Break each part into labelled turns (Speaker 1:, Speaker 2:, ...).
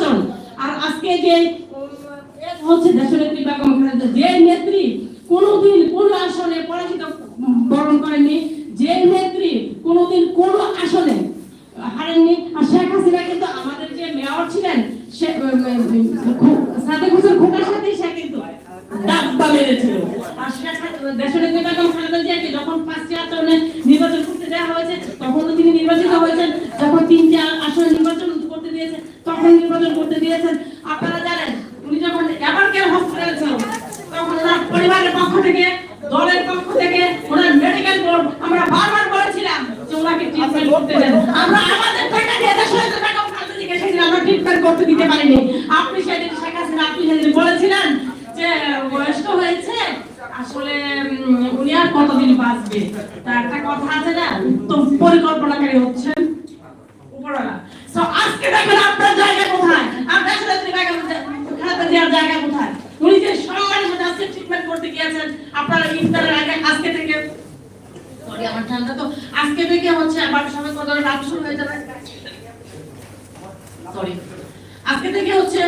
Speaker 1: নির্বাচন। আর আজকে যে হচ্ছে দেশনেত্রী বেগম খালেদা যে নেত্রী কোনোদিন কোন আসনে পরাজিত বরণ করেননি, যে নেত্রী কোনোদিন কোন আসনে হারেননি। আর শেখ হাসিনা কিন্তু আমাদের যে মেয়র ছিলেন সাদেক হোসেন খোকার সাথে সে কিন্তু নির্বাচন করতে দেওয়া হয়েছে তখনও তিনি নির্বাচিত হয়েছেন। যখন তিনটি আ- আসনে নির্বাচন করতে দিয়েছেন তখন করতে দিয়েছেন। আপনারা জানেন, উনি যখন এবার কেউ হসপিটালে ছিল, তখন ওনার পরিবারের পক্ষ থেকে, দলের পক্ষ থেকে, ওনার মেডিকেল বোর্ড আমরা বারবার বলেছিলাম যে ওনাকে ট্রিটমেন্ট করতে দেন। আমরা আমাদের টাকা দিয়ে দেশনেত্রী বেগম খালেদা জিয়াকে সেদিন আমরা ট্রিটমেন্ট করতে দিতে পারিনি। আপনি সেদিন শেখ হাসিনা, আপনি সেদিন বলেছিলেন যে বয়স্ক হয়েছে, আসলে উনি আর কতদিন বাঁচবে? তা একটা কথা আছে না তো পরিকল্পনাকারী হচ্ছেন উপরওয়ালা। সো আজকে দেখেন আপনার জায়গা কোথায় আপনার আসলে জায়গা খারাপ দেওয়ার জায়গা কোথায় উনি যে সম্মানের সাথে আজকে ট্রিটমেন্ট করতে গিয়েছেন আপনারা ইফতারের আগে আজকে থেকে সরি আমার ঠান্ডা তো আজকে থেকে হচ্ছে আবার সবাই কত রাত শুরু হয়ে যাবে সরি আজকে থেকে হচ্ছে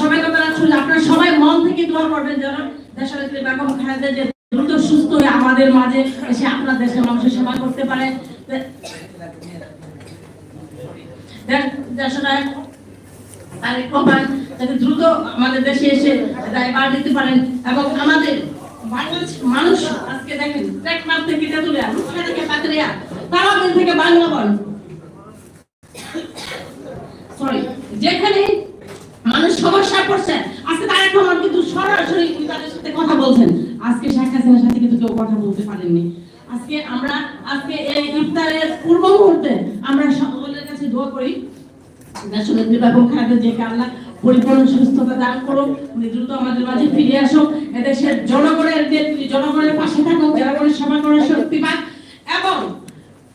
Speaker 1: সবাই কথা শুনলে আপনারা সবাই মন থেকে দোয়া করবেন যেন দেশের বেগম খালেদা যে দ্রুত সুস্থ হয়ে আমাদের মাঝে এসে আপনার দেশের মানুষের সেবা করতে পারে দেশ- দেশনায়ক তারেক রহমান যাতে দ্রুত আমাদের দেশে এসে দায়ভার নিতে পারেন এবং আমাদের বাংলাদেশ মানুষ আজকে দেখেন টেকনাফ থেকে তেতুলিয়া রূপসা থেকে পাতরিয়া তারাবিল থেকে বাংলাবন সরি যেখানে মানুষ সমস্যা পড়ছে আজকে তারেক রহমান কিন্তু সরাসরি তাদের সাথে কথা বলছেন। আজকে শেখ হাসিনার সাথে কিন্তু কেউ কথা বলতে পারেননি। আজকে আমরা, আজকে এই ইফতারের পূর্ব মুহূর্তে আমরা সকলের কাছে দোয়া করি দেশনেত্রী বেগম খালেদা জিয়াকে আল্লাহ পরিপূর্ণ সুস্থতা দান করুক। উনি দ্রুত আমাদের মাঝে ফিরে আসুক এদেশের জনগণের জনগণের পাশে থাকুক জনগণের সেবা করার শক্তি পাক। এবং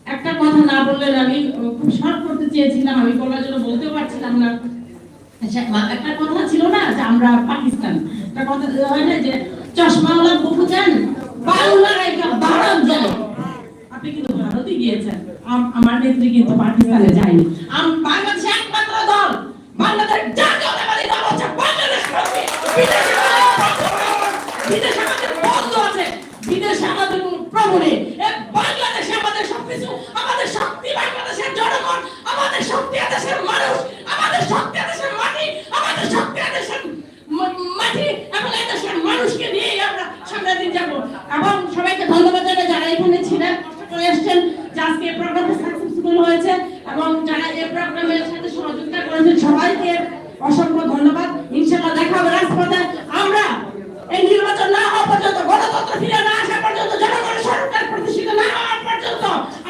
Speaker 1: একটা কথা না বললেন আমি খুব শর্ট করতে চেয়েছিলাম আমি বলার জন্য বলতেও পারছিলাম না। আচ্ছা, একটা কথা ছিল না যে আমরা পাকিস্তান। একটা কথা হয় না যে চশমাওয়ালা বহু যান বাংলার একটা ভারত যায়। আপনি কিন্তু ভারতে গিয়েছেন। আমার নেত্রী কিন্তু পাকিস্তানে যায়নি আম- বাংলাদেশে একমাত্র দল বাংলাদেশ জাতীয়তাবাদী দল হচ্ছে বাংলাদেশ কর্মী। বিদেশে বিদেশে আমাদের বন্ধু আছে বিদেশে আমাদের কোনো প্রভু নেই এ বাংলাদেশে আমাদের সবকিছু আমাদের শক্তি বাংলাদেশের জনগণ আমাদের শক্তি দেশের মানুষ আমাদের শক্তি দেশের মাটি আমাদের শক্তি দেশের ম- মাটি এবং এই দেশের মানুষকে নিয়ে আমরা সামনে দিন যাব এবং সবাইকে ধন্যবাদ জানাই যারা এখানে ছিলেন কষ্ট করে এসেছেন যে আজকে এই প্রোগ্রামটা সাকসেসফুল হয়েছে এবং যারা এই প্রোগ্রামের সাথে সহযোগিতা করেছেন, সবাইকে অসংখ্য ধন্যবাদ। ইনশাআল্লাহ দেখা হবে রাজপথে। আমরা এই নির্বাচন না হওয়া পর্যন্ত, গণতন্ত্র ফিরে না আসা পর্যন্ত সরকার প্রতিষ্ঠিত না হওয়া পর্যন্ত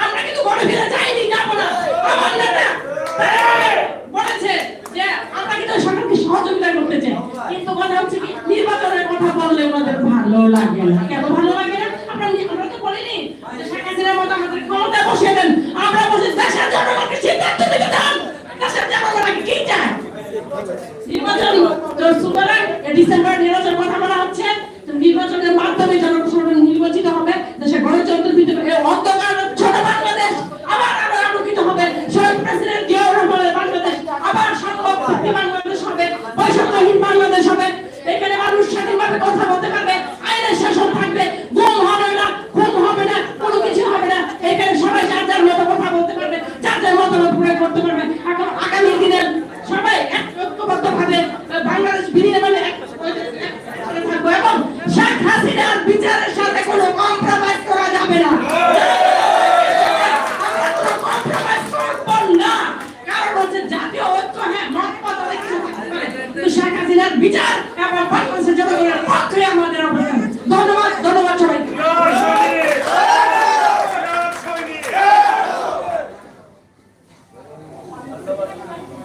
Speaker 1: আমরা কিন্তু গড়ে ফিরে যাইনি, যাব না। বলেছে যে আমরা কিন্তু সরকারকে সহযোগিতা করতে চাই। কিন্তু কথা হচ্ছে কি, নির্বাচনের কথা বললে ওনাদের ভালো লাগে না। কেন ভালো লাগে না আমরা নি- আমরা তো বলিনি যে শেখ হাসিনার মতো আমাদের ক্ষমতায় বসিয়ে দেন আমরা বসে দেশের জনগণকে সিদ্ধান্ত দিতে দেন দেশের জনগণ আগে কি চায় নির্বাচন সুতরাং ডিসেম্বর নির্বাচন কথা বলা হচ্ছে তো নির্বাচনের মাধ্যমে জনগণ নির্বাচিত হবে দেশে গণতন্ত্র ভিতরে এই অন্ধকার ছোট বাংলাদেশ আবার আরও আলোকিত হবে শহীদ প্রেসিডেন্ট জিয়াউর রহমানের বাংলাদেশ আবার সম্ভব ভিত্তি বাংলাদেশ হবে বৈষম্যহীন বাংলাদেশ হবে এখানে মানুষ স্বাধীনভাবে কথা বলতে পারবে আইনের শাসন থাকবে গুম হবে না খুন হবে না কোনো কিছু হবে না এখানে সবাই যার যার মতো কথা বলতে পারবে যার যার মতামত প্রয়োগ করতে পারবে এখন আগামী দিনের সবাই এক ঐক্যবদ্ধভাবে বাংলাদেশ বিনিয়ে মানে এক এক- থাকব এবং শেখ হাসিনার বিচারের